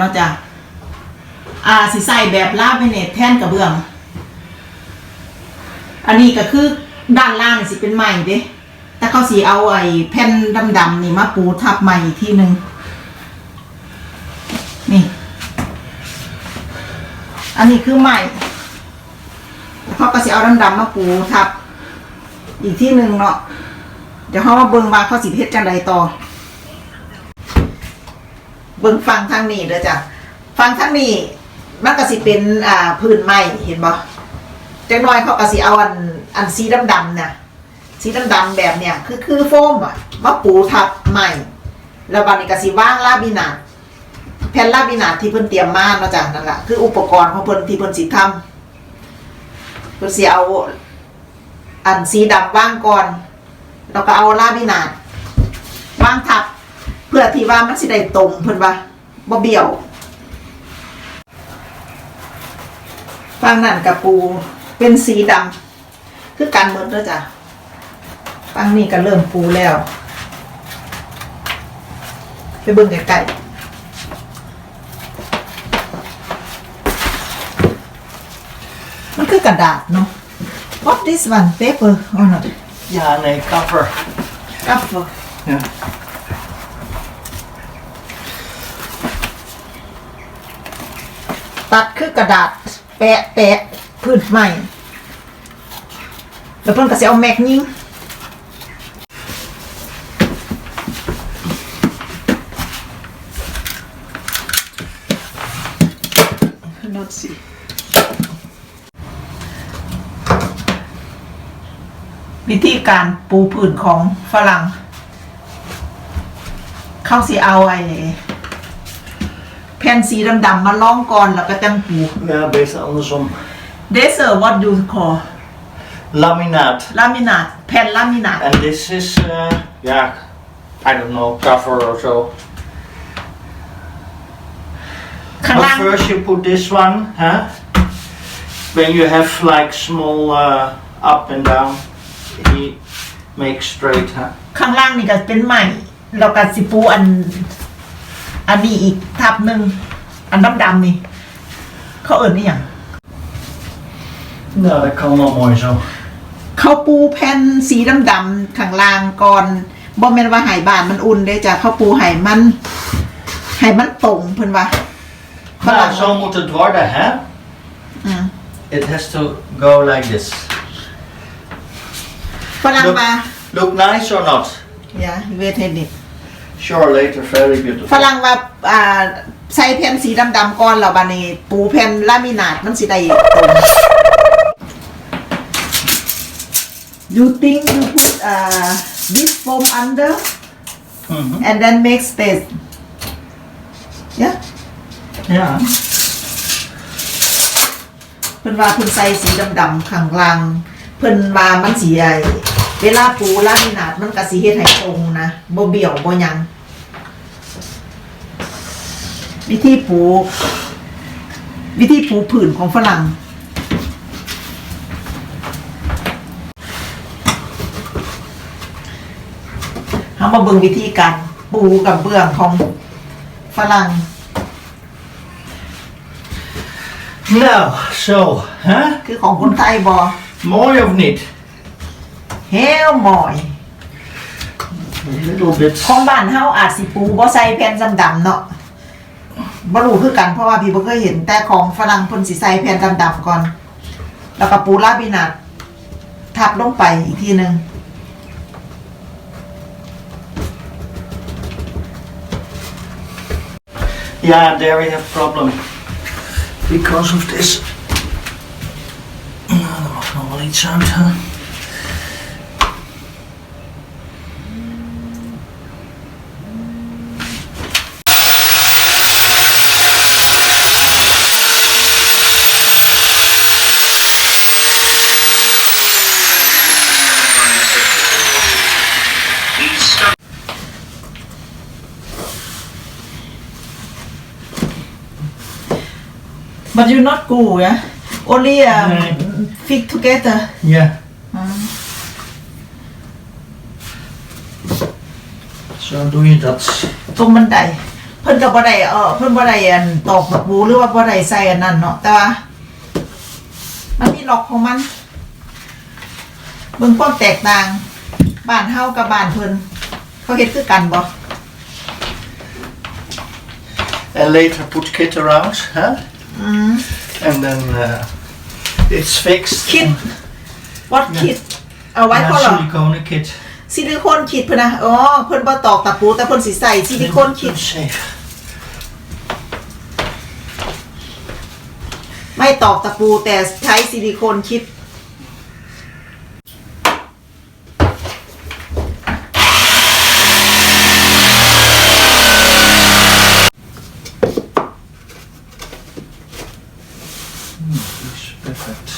เนาะจ้ะอ่าสิใส่แบบลาเมเนตแท่นกระเบื้อง อันนี้ก็คือด้านล่างสิเป็นใหม่เด้แต่เขาสีเอาไอ้แผ่นดำๆนี่มาปูทับใหม่อีกทีหนึ่งนี่ อันนี้คือใหม่เขาก็สิเอาดำๆมาปูทับ อีกที่หนึ่งเนาะเดี๋ยวเขามาเบิ่งว่าเขาสิเฮ็ดจังใดต่อ เบิ่งฟังทางนี้เด้อจ้ะฟังทางนี้มันก็สิเป็นอ่าพื้นไม้เห็นบ่จักหน่อยเขาก็สิเอาอันอันสีดำๆนี่ยสีดำๆแบบเนี่ยคือคือโฟมอะมาปูทับไม้แล้วบัดนี้ก็สิวางลาบินาแผ่นลาบินาที่เพิ่นเตรียมมาเนาะจ้ะนั่นแหละคืออุปกรณ์ของเพิ่นที่เพิ่นสิทำเพิ่นสิเอาอันสีดำว่างก่อน แล้วก็เอาลาบินาดวางทับ เพื่อที่ว่ามันสิได้ตรงเพิ่นว่าบ่เบี้ยวฟังนั่นกับปูเป็นสีดำคือกันหมดแล้วจ้ะฟังนี่ก็เริ่มปูแล้ว ไปเบิ่งใกล้ๆมันคือกระดาษเนาะ What this one paper or not Ja, nee, cover. cover Ja. ตัดคือ กระดาษ แปะแปะพื้นใหม่แล้วเพิ่นก็สิเอาแม็กยิง Not see. วิธีการปูพื้นของฝรั่ง เข้าสิเอาไอ้ แผ่นสีดำๆมาล่องก่อนแล้วก็จังปู Ja, beter andersom. This uh, what you call Laminaat. ลามินาดแผ่นลามินาด And this is, uh, yeah, I don't know, cover or so. ข้าง But ล่าง first you put this one, huh? When you have like small uh, up and down, he makes straight, huh? ข้างล่างนี่ก็เป็นใหม่แล้วก็สิปูอัน อันนี้อีกทับหนึ่ง อันดำๆนี่ เขาเอิญนี่อย่าง Nou, dat kan wel mooi zo. เขาปูแผ่นสีดำๆข้างล่างก่อนบ่แม่นว่าไหบานมันอุ่นเด้จ้ะเขาปูไหมันไหมันตรงเพิ่นว่าฝรั่ง Nou, zo moet het worden, hè? อืม It has to go like this. ฝรั่งมา Look nice or not? อย่าเวทเทนนิ Sure, later, very beautiful. ฝรั่งว่าอ่าใส่แผ่นสีดำๆก่อนแล้วบัดนี้ปูแผ่นลามินาดมันสิได้ตรง You think you put uh, this foam under Mhm. and then make space yeah Ja. เพิ่นว่าเพิ่นใส่สีดำๆข้างล่าง เพิ่นว่ามันสีไอ เวลาปูลามินาดมันก็สิเฮ็ดให้ตรงนะบ่เบี้ยวบ่หยัง วิธีปู วิธีปูผืนของฝรั่งเอามาเบิ่งวิธีการปูกับเบื้องของฝรั่ง Nou, zo, hè? คือของคนไทยบอ Mooi of niet? เฮลมอย A little bit. ของบ้านเฮาอาจสิปูบ่ใส่แผ่นดำๆเนาะบ่รู้คือกันเพราะว่าพี่บ่เคยเห็นแต่ของฝรั่งเพิ่นสิใส่แผ่นดำๆก่อน แล้วก็ปูลาบินาดทับลงไปอีกทีหนึง Ja, there we have problem. Because of this. Nou, er mag nog wel iets uit, hè? But you not glue yeah only um, Nee. fit together Ja. อืม Zo doe je dat. ตรงบันไดเพิ่นก็บ่ได้เออเพิ่นบ่ได้อันตอกตะปูหรือว่าบ่ได้ใส่อันนั้นเนาะแต่ว่ามันมีล็อกของมันเบิ่งความแตกต่างบ้านเฮากับบ้านเพิ่นเขาเฮ็ดคือกันบ่ And later put kit around, huh? อืม And then uh, it's fixed. คิด what คิดเอาไว้ Yeah, พอเหรอ silicone kit. ซิลิโคนคิดเพิ่นนะอ๋อเพิ่นบ่ตอกตะปูแต่เพิ่นสิใส่ซิลิโคนคิด Safe. ไม่ตอกตะปูแต่ใช้ซิลิโคนคิด It's perfect.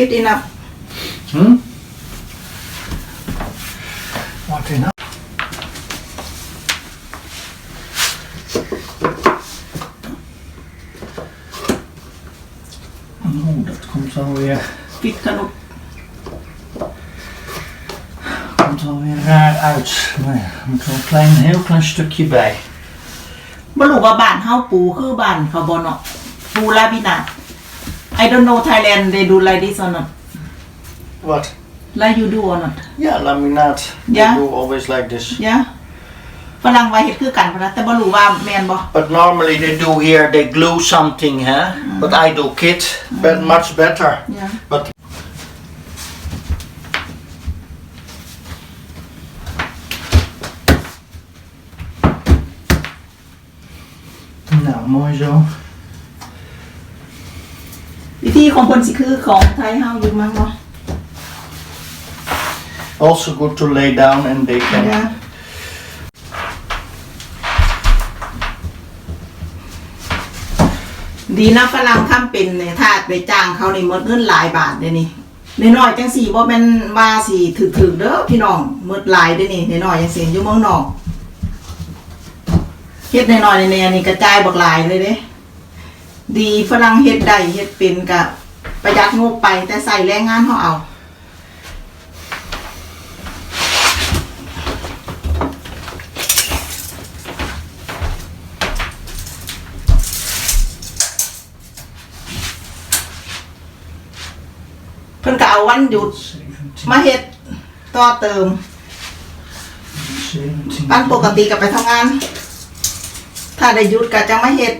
ฟิตอินับ Hmm? What enough? Oh, dat komt alweer, ฟิตขนุก komt alweer raar uit. Nou ja, er moet wel een klein, heel klein stukje bij. บ่รู้ว่าบ้านเฮาปูคือบ้านเขาบ่เนาะปูลาบินา I don't know Thailand they do like this or not What? like you do or not Yeah, laminaat. Yeah. They do always like this. yeah ฝรั่งว่าเฮ็ดคือกันพะนะแต่บ่รู้ว่าแม่นบ่ But normally they do here, they glue something, huh? But I do kit, but much better. yeah But Nou, mooi zo. วิธีของเพิ่นสิคือของไทยเฮาอยู่มั้งบ่ Also good to lay down and they can. yeah ดีนะฝรั่งทำเป็นเนี่ยถ้าไปจ้างเขานี่หมดเงินหลายบาทเด้นี่น้อยๆจังสี่บ่แม่นว่าสิถึกๆเด้อพี่น้องหมดหลายเด้นี่น้อยๆจังซี่อยู่เมืองนอกเฮ็ดน้อยๆเนี่ยนี่กระจายบักหลายเลยเด้ ดีฝรั่งเฮ็ดได้เฮ็ดเป็นก็ประหยัดงบไปแต่ใส่แรงงานเฮาเอา เพิ่นก็เอาวันหยุด 17, มาเฮ็ดต่อเติม 17. วันปกติก็ไปทำงาน ถ้าได้หยุดก็จะมาเฮ็ด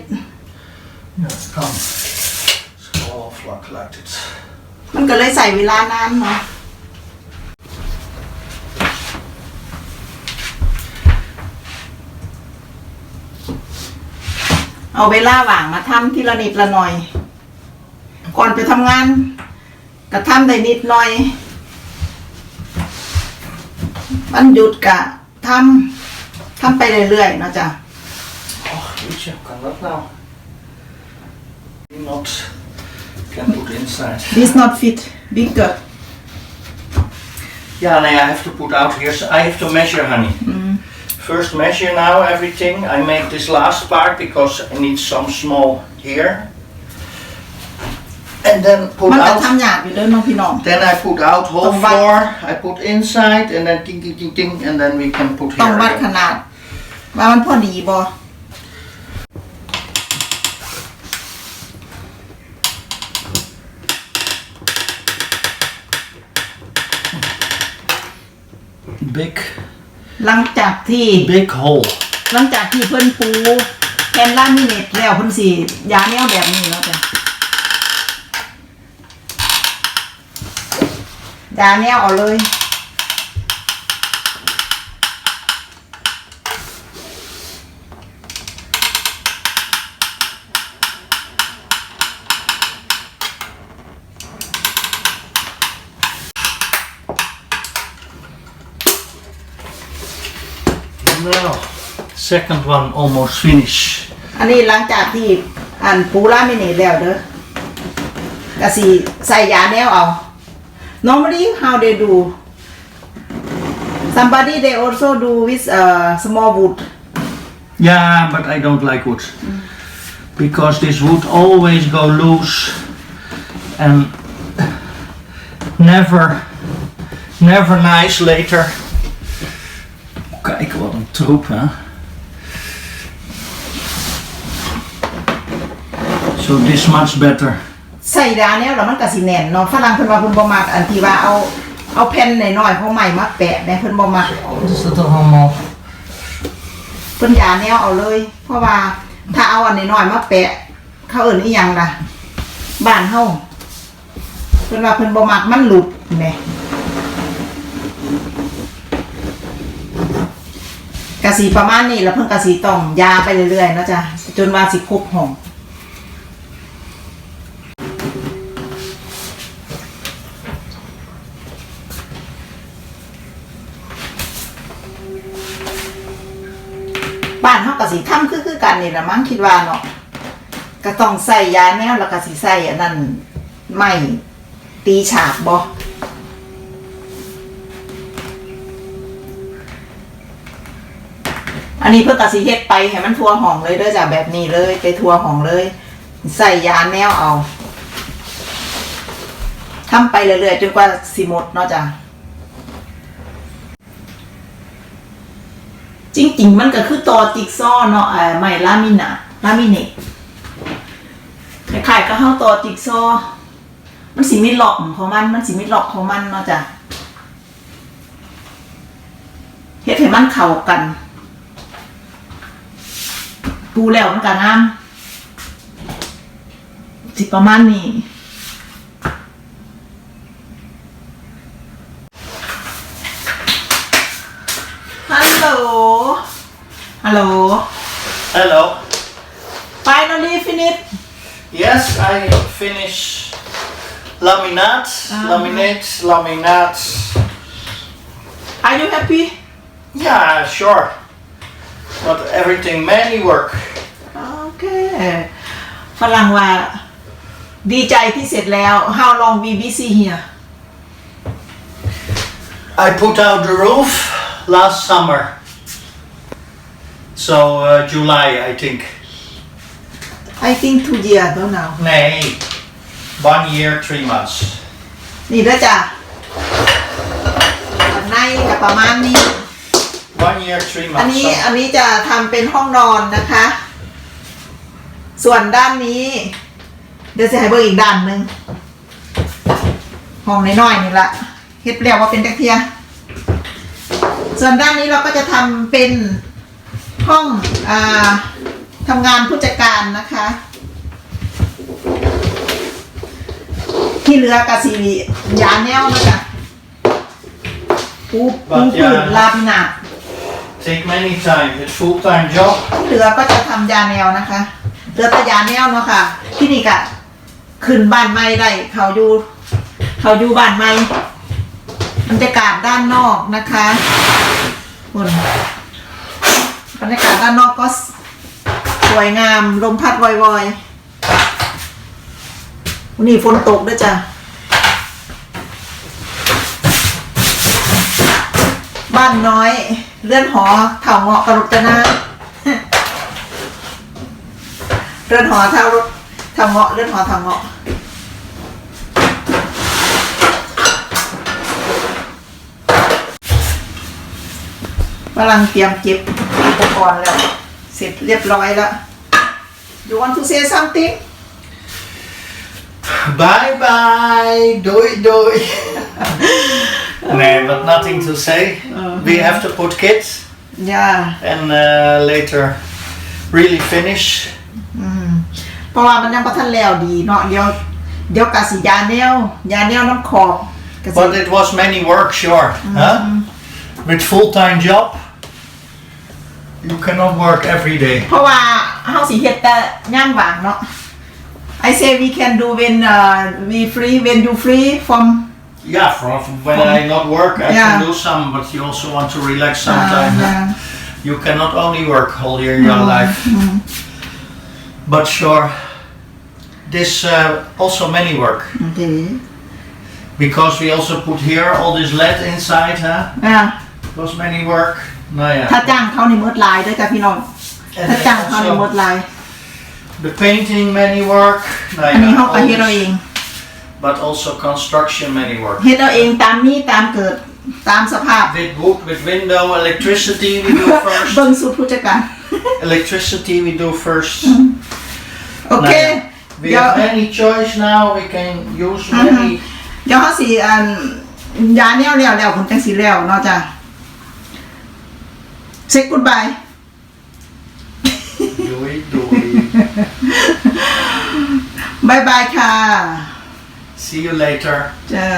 Ja, kan. School vlak lijkt het. มันก็เลยใส่เวลานานเนาะ เอาเวลาว่างมาทำทีละนิดละหน่อย ก่อนไปทำงานก็ทำได้นิดหน่อยวันหยุดกะทำทำไปเรื่อยๆเนาะจ้ะ Och, jeetje, hoe kan dat nou? Not can put inside. this not fit bigger Yeah, no, I have to put out here. So I have to measure, honey. First measure now everything. I make this last part because I need some small here. And then put มันก็ out. ทำยากอยู่เด้อน้องพี่น้อง Then I put out whole Tong wat. floor. I put inside and then ting ting ting ting and then we can put ต้อง here. วัดข again. นาด ว่ามันพอดีบ่ Big, หลังจากที่ big hole. หลังจากที่เพิ่นปูแผ่นลามิเนตแล้วเพิ่นสิยาแนวแบบนี้เนาะจ้ะยาแนวเอาเลย Now, second one almost finished. อันนี้หลังจากที่อันปูลามิเนตแล้วเด้อก็สิใส่ยาแนวเอา normally how they do somebody they also do with uh, small wood Yeah, but I don't like wood. Because this would always go loose and never Never nice later. Kijk wat een troep, hè. So this much better. ใส่ดาแนวแล้วมันก็สิแน่นเนาะฝรั่งเพิ่นว่าเพิ่นบ่มักอันที่ว่าเอาเอาแผ่นน้อยๆของใหม่มาแปะแม่เพิ่นบ่มัก Wat is dat toch allemaal? เพิ่นยาแนวเอาเลย เพราะว่าถ้าเอาอันน้อยๆมาแปะ เขาเอิ้นอีหยังล่ะบ้านเฮาเพิ่นว่าเพิ่นบ่มักมันหลุดแหม่ะสีประมาณนี้แล้วเพิ่นกะสีต้องยาไปเรื่อยๆเนาะจ้ะจนว่าสิครบห้องบ้านเฮาก็สิทำคือคือกันนี่ละมั้งคิดว่าเนาะก็ต้องใส่ยาแนวแล้วก็สิใส่อันนั้นไม่ตีฉาบบ่ นนี้เพื่อกสิเฮ็ดไปให้มันทั่วห้องเลยเด้อจ้ะแบบนี้เลยไปทั่วห้องเลย ใส่ยาแนวเอาทำไปเรื่อยๆจนกว่าสิหมดเนาะจ้ะจริงๆ มันก็คือตอจิ๊กซอเนาะเอ่อไม่ลามินะลามิเนตคล้ายๆก็เฮาตอจิ๊กซอมันสิมีหลอกของมัน มันสิมีหลอกของมันเนาะจ้ะเฮ็ดให้มันเข้ากัน ปูแล้วมันก็งามสิประมาณนี้ ฮัลโหล ฮัลโหล Hello. finally finish Yes, I finish laminate, Ah. laminate, laminate. are you happy Yeah, sure. But everything many work. โอเค ฝรั่งว่า ดีใจที่เสร็จแล้ว how long we busy here I put out the roof last summer. So uh, July, I think. I think two years ago now Nay, one year, three months. นี่เด้อจ้ะข้างในกับประมาณนี้ One year, three อัน months. นี้ So- อันนี้จะทำเป็นห้องนอนนะคะ ส่วนด้านนี้ เดี๋ยวจะให้เบอร์อีกด้านหนึ่งห้องน้อยๆนี่ละเฮ็ดแล้วว่าเป็นจักเทีย ส่วนด้านนี้เราก็จะทำเป็นห้องอ่าทำงานผู้จัดการนะคะ ที่เหลือกะสียาแนวนะจ๊ะปูปูผืนลามินา Take many time. It's full time job. ที่เหลือก็จะทำยาแนวนะคะเหลือแต่ยาแนวเนาะค่ะที่นี่กะขึ้นบ้านใหม่ได้เขาอยู่เขาอยู่บ้านใหม่บรรยากาศด้านนอกนะคะคุณบรรยากาศด้านนอกก็สสวยงามลมพัดวอยๆวันนี้ฝนตกด้วยจ้ะบ้านน้อย เลื่อนหอเถ่าเงาะกระลุกตะนาเลื่อนหอเท่ารถเท่าเงาะเลื่อนหอเท่าเงาะกำลังเตรียมเก็บอุปกรณ์แล้ว เสร็จเรียบร้อยแล้ว You want to say something Bye bye. Doi doi. nee, but nothing to say. We have to put kids yeah and uh, later really finish. เพราะว่ามันยังประทันแล้วดีเนาะเดี๋ยว เดี๋ยวกะสิยาแนวยาแนวน้ำขอบกะสิ But it was many work, sure. Huh? With full time job, you cannot work every day. เพราะว่าเฮาสิเฮ็ดแต่ย่ามว่างเนาะ I say we can do when uh, we free when you free from Yeah, from, from when From- I not work, I Yeah. can do some, but you also want to relax sometimes. uh, huh? yeah. You cannot only work whole year your life. But sure, this uh, also many work Okay. because we also put here all this lead inside, huh? อ่า It was many work. No, ถ้า yeah. จ้างเขานี่หมดลายด้วยจ้ะพี่น้อง And ถ้าจ้างเขานี่หมด also ลาย the painting many work. No, อันนี้ yeah, เขาก็ all เฮ็ดเอาเอ this, ง but also construction many work. เฮ็ดเอาเองตามนี้ตามเกิด ตามสภาพ With wood, with window, electricity we do first. เบิ่งสูตรผู้จัดการ electricity we do first. โอเค We เดี๋ยว have many choice now. We can use many. เดี๋ยวเขาสิอันยาแนวแล้วแล้วผมจังสิแล้วเนาะจ้ะเซ็กกูดบาย Do it, do it. บายบายค่ะ See you later. จ้า